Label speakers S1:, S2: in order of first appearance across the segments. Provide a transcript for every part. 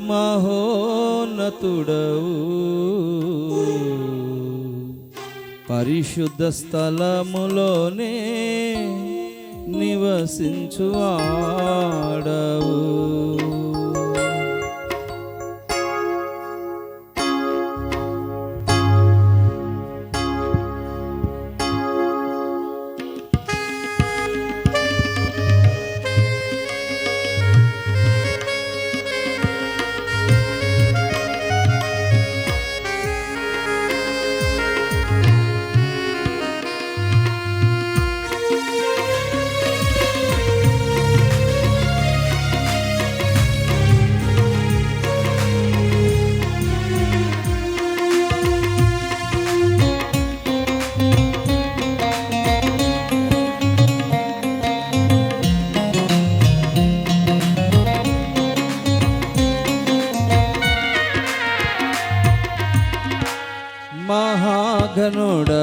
S1: మహోన్నతుడవు. పరిశుద్ధ స్థలములోనే నివసించువాడవు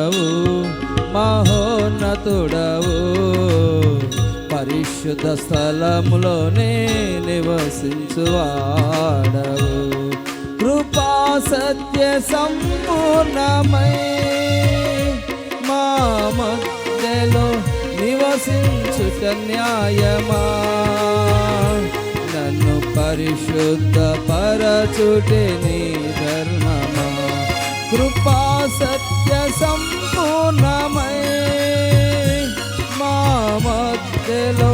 S1: మహాగణుడవు మహోన్నతుడవు. పరిశుద్ధ స్థలములోనే నివసించువాడవు కృపా సత్య సంపూర్ణమై మా మధ్యలో నివసించుట న్యాయమా. నన్ను పరిశుద్ధ పరచుటే నీ ధర్మమా. కృపా సత్య సంపూర్ణమై మా మధ్యలో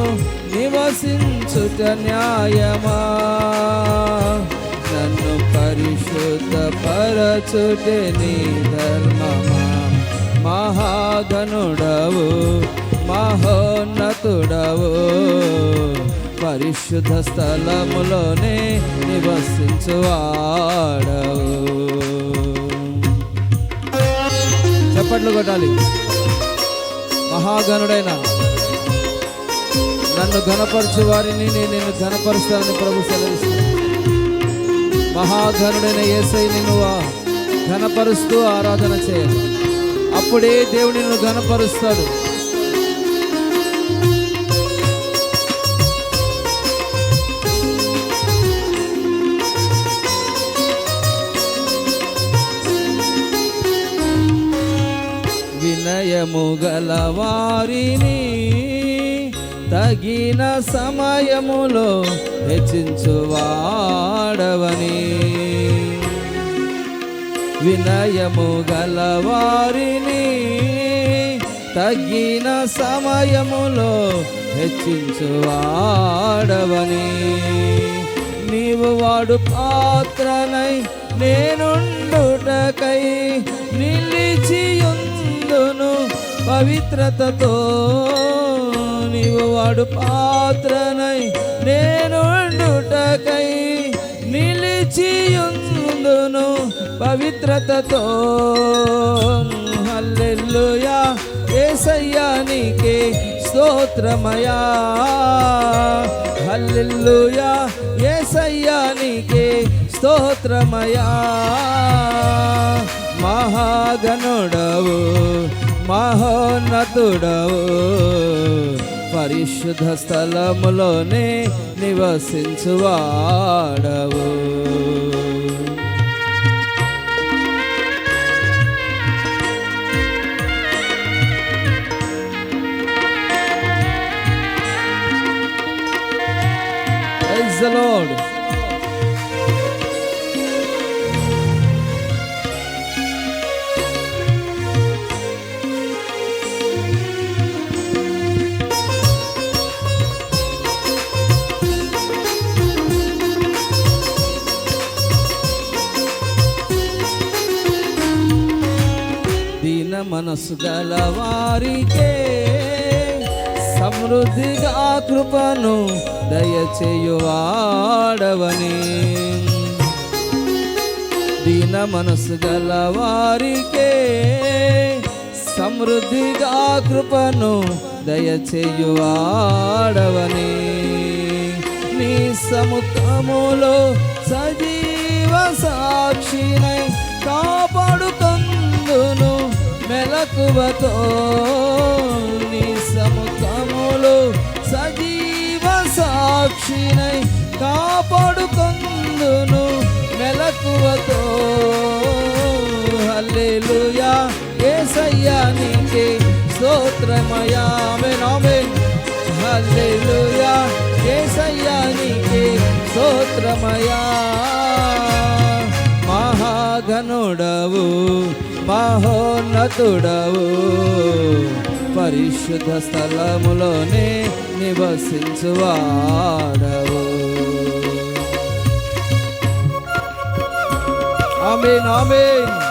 S1: నివసించుట న్యాయమా? నన్ను పరిశుద్ధ పరచుటే నీ ధర్మమా? మహాగనుడవు మహోన్నతుడవు పరిశుద్ధ స్థలములోనే నివసించువాడవు. చప్పట్లు కొట్టాలి. మహాగణుడైన నన్ను ఘనపరచు వారిని నేను నిన్ను ఘనపరుస్తానని ప్రభు సెలవిస్తాను మహాగణుడైన ఏసై నిన్ను ఘనపరుస్తూ ఆరాధన చేయాలి. అప్పుడే దేవుడు నిన్ను ఘనపరుస్తాడు. వినయము వారిని తగిన సమయములో హెచ్చించువాడవని. వినయము గల వారిని తగిన సమయములో హెచ్చించువాడవని. నీవు వాడు పాత్రనై నేనుండుటకై నిలిచి పవిత్రతతో నీవు వాడు పాత్రనై నేనుండుటకై నిలిచియుందును పవిత్రతతో. హల్లెల్లుయా ఏసయ్యా నీకే స్తోత్రమయా హల్లెల్లుయా ఏసయ్యా నీకే స్తోత్రమయా మహాగణుడవు మహోన్నతుడవు పరిశుద్ధ స్థలములోనే నివసించువాడవు Praise the Lord. మనసు గల వారికే సమృద్ధిగా కృపను దయచేయువాడవని. దీన మనసు గల వారికే సమృద్ధిగా కృపను దయచేయువాడవని. నీ సముఖములో సజీవ సాక్షినై కాపాడుకందును. మెలకువతో నీ సముఖములు సజీవ సాక్షినై కాపాడుకొందును. మెలకువతో హల్లెలూయా యేసయ్యా నీకే స్తోత్రమయా ఆమేన్ ఆమేన్. హల్లెలూయా యేసయ్యా నీకే స్తోత్రమయా మహాగణుడవు మహోన్నతుడవు పరిశుద్ధ స్థలములోనే నివసించువాడవు. ఆమేన్ ఆమేన్.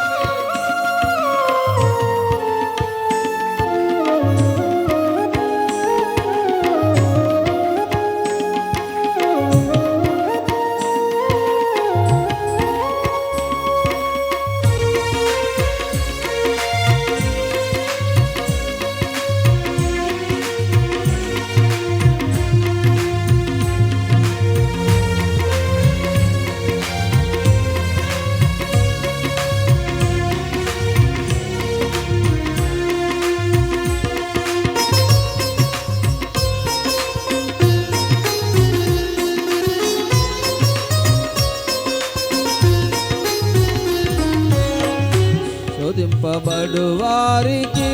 S1: శోధింపబడు వారికి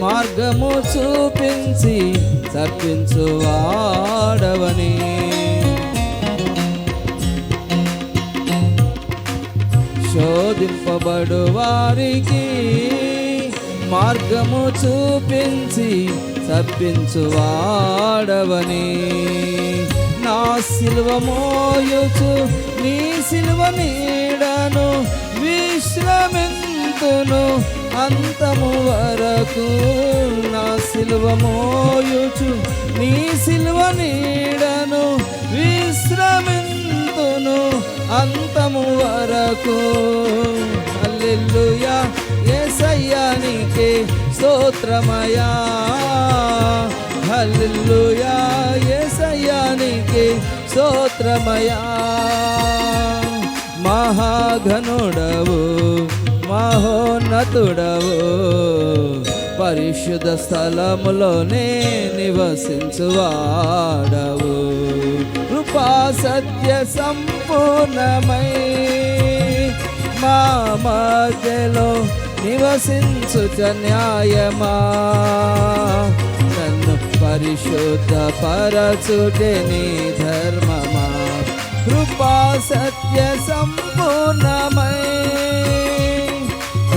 S1: మార్గము చూపించి తప్పించు వాడవని. శోధింపబడు వారికి మార్గము చూపించి తప్పించు వాడవని. నా సిలువ మోయుచు నీ సిలువ నీడను విశ్రమింతును అంతము వరకు నా సిలువ మోయుచు నీ సిలువ నీడను విశ్రమింతును అంతము వరకు. అల్లెల్లుయా ఏసయ్యా నీకే స్తోత్రమయా హల్లుయా ఏసయ్యా నీకే స్తోత్రమయా మహాఘనుడవు మహోన్నతుడవు. పరిశుద్ధ స్థలములోనే నివసించువాడవు. కృపా సత్య సంపూర్ణమై మా మధ్యలో నివసించుట న్యాయమా. నన్ను పరిశుద్ధ పరచుటే నీ ధర్మమా. కృపా సత్య సంపూర్ణమై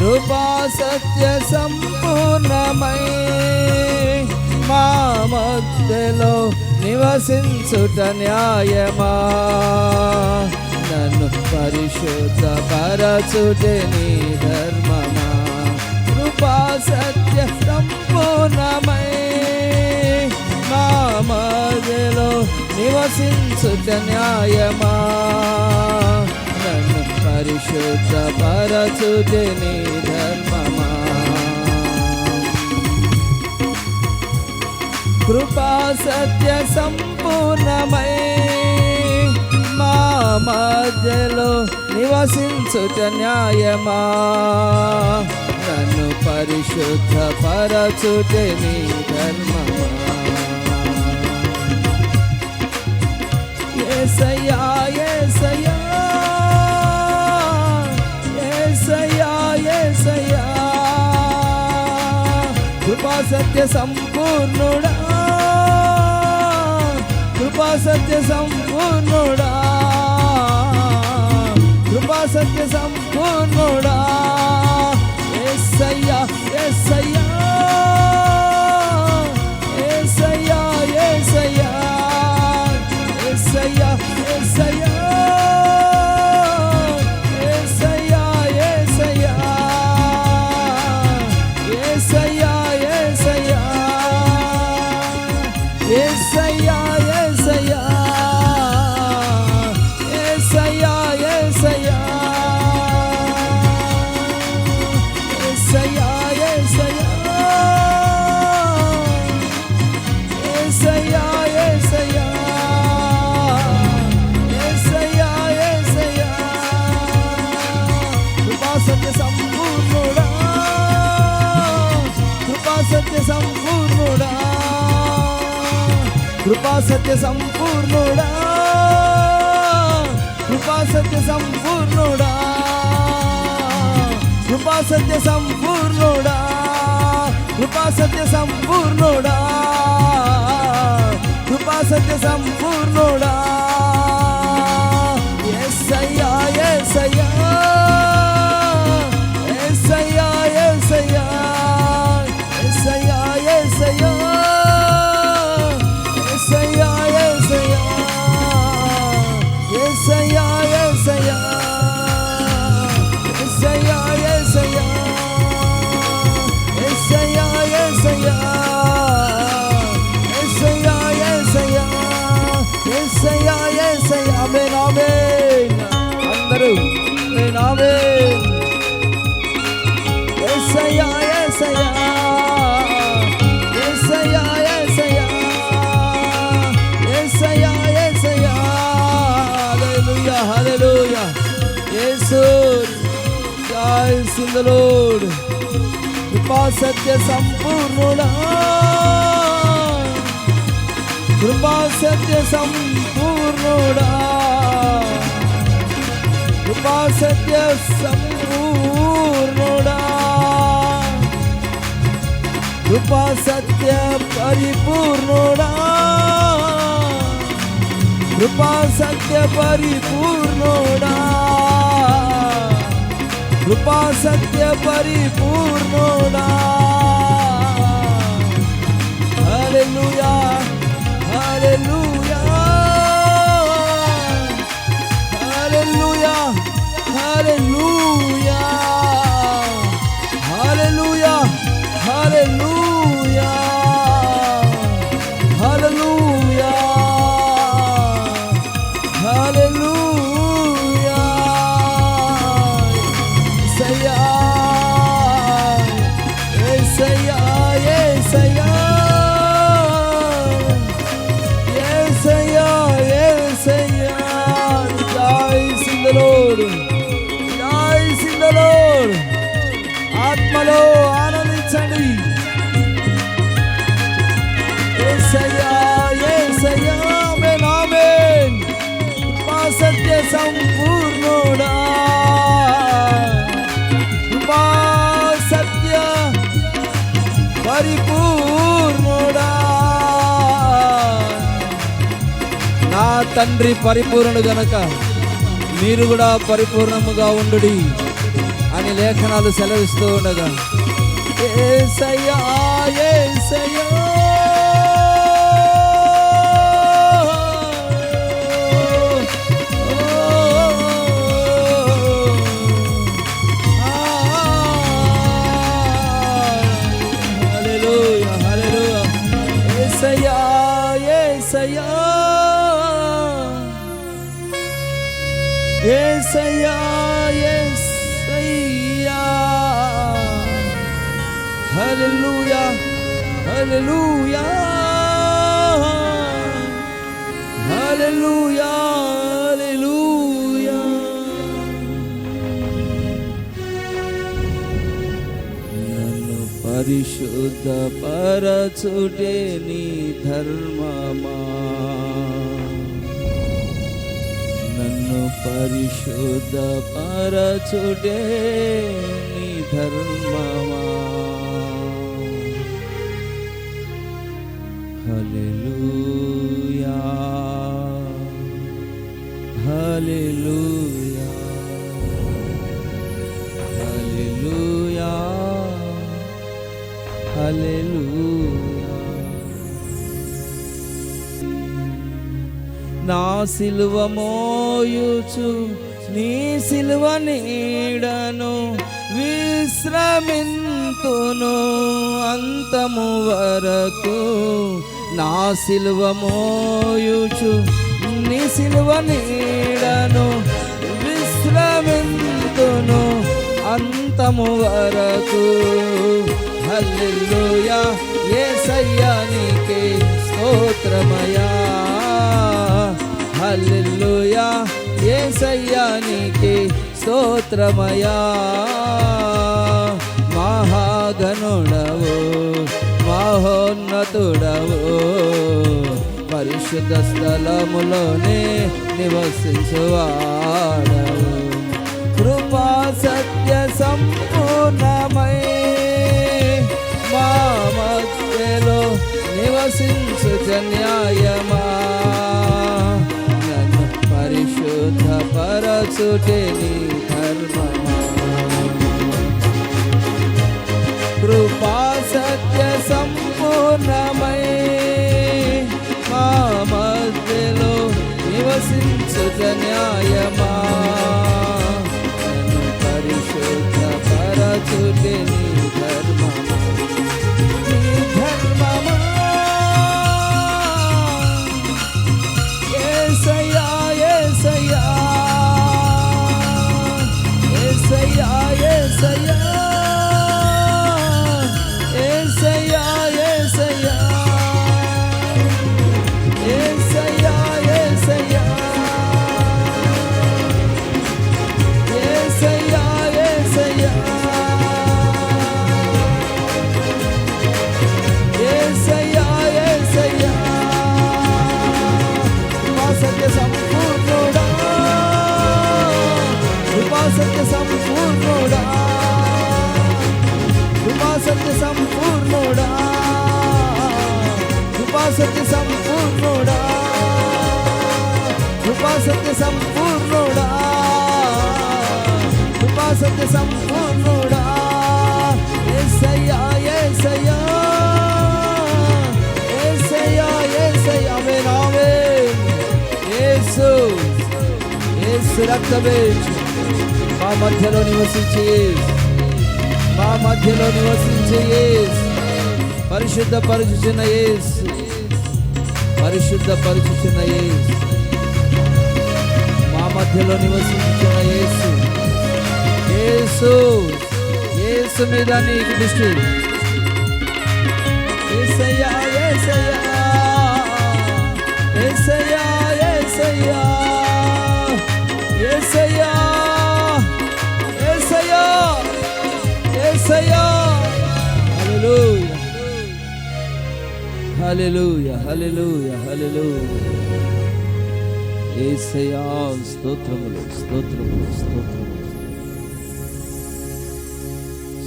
S1: కృపా సత్య సంపూర్ణమై మా మధ్యలో నివసించుట న్యాయమా? నన్ను పరిశుద్ధ పరచుటే నీ ధర్మమా? కృపా సత్య సంపూర్ణమై మా మధ్యలో నివసించుట న్యాయమా? నన్ను పరిశుద్ధ పరచుటే ధర్మమా. కృపా సత్య సంపూర్ణమై మా మధ్యలో నివసించుట న్యాయమా. నన్ను పరిశుద్ధ పరచుటే ధర్మమా. ఏసయ్యా ఏసయ్యా కృపా సత్య సంపూర్ణుడా. కృపా సత్య సంపూర్ణుడా. కృపా సత్య సంపూర్ణుడా. ఎస్ అయ్యా ఎస్ అయ్యా కృపా సత్య సంపూర్ణుడా. కృపా సత్య సంపూర్ణుడా. కృపా సత్య సంపూర్ణుడా. కృపా సత్య సంపూర్ణుడా. కృపా సత్య సంపూర్ణుడా. ఎస్ అయ్యా ఎస్ అయ్యా. ద లార్డ్ కృపా సత్య సంపూర్ణుడా. కృపా సత్య సంపూర్ణుడా. కృపా సత్య సంపూర్ణుడా. కృపా సత్య పరిపూర్ణుడా. కృపా సత్య పరిపూర్ణుడా. కృపా సత్య పరిపూర్ణోడా. హల్లెలూయా హల్లెలూయా. హల్లెలూయా ఆనందించండి మా సత్య సంపూర్ణుడా మా సత్య పరిపూర్ణుడా నా తండ్రి పరిపూర్ణుడు గనక మీరు కూడా పరిపూర్ణముగా ఉండుడి అని లేఖనాలు సెలవిస్తూ ఉండగా ఏసయ్యా. హల్లెలూయా హల్లెలూయా హల్లెలూయా నన్ను పరిశుద్ధ పరచుటే నీ ధర్మమా? నన్ను పరిశుద్ధ పరచుటే నీ ధర్మమా? నా సిలువ మోయుచు నీ సిలువ నీడను విశ్రమింతును అంతము వరకు. నా సిలువ మోయుచు నీ సిలువ నీడను విశ్రమింతును అంతము వరకు. హల్లెలూయా యేసయ్యా నీకే స్తోత్రమయా హల్లెలూయా యేసయ్యా నీకే స్తోత్రమయా మహాగణుడవు మహోన్నతుడవు పరిశుద్ధ స్థలములోనే నివసించువాడవు. కృపా సత్య సంపూర్ణమై మధ్యలో నివసించు న్యాయమా నన్ను పరిశుద్ధ పరచుటే నీ ధర్మమా? కృపా సత్య సంపూర్ణమై మా మధ్యలో నివసించు న్యాయమా सत्य संपूर्णोडा कृपा सत्य संपूर्णोडा कृपा सत्य संपूर्णोडा कृपा सत्य संपूर्णोडा कृपा सत्य संपूर्णोडा एसया एसया एसया एसया मेरा वे। येसु येसु रक्त बेच మధ్యలో నివసించే మా మధ్యలో నివసించే పరిశుద్ధ పరుచుచున్న ఏస్ పరిశుద్ధ పరుచుచున్న ఏస్ మా మధ్యలో నివసించిన యేసు. ఏసు ఏసు మీద నీకు దృష్టి. Yesayya Yesayya. Yesayya Yesayya. Hallelujah hallelujah hallelujah Yesaya స్తోత్రములు స్తోత్రములు స్తోత్రములు.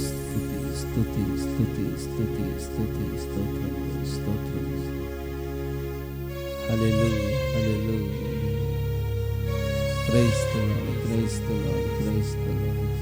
S1: స్తుతి స్థుతి స్థుతి స్థుతి స్థుతి స్తోత్రములు స్తోత్రములు. హలెలూయ క్రైస్తవ క్రైస్తవ క్రైస్తవాలు క్రైస్తవాలు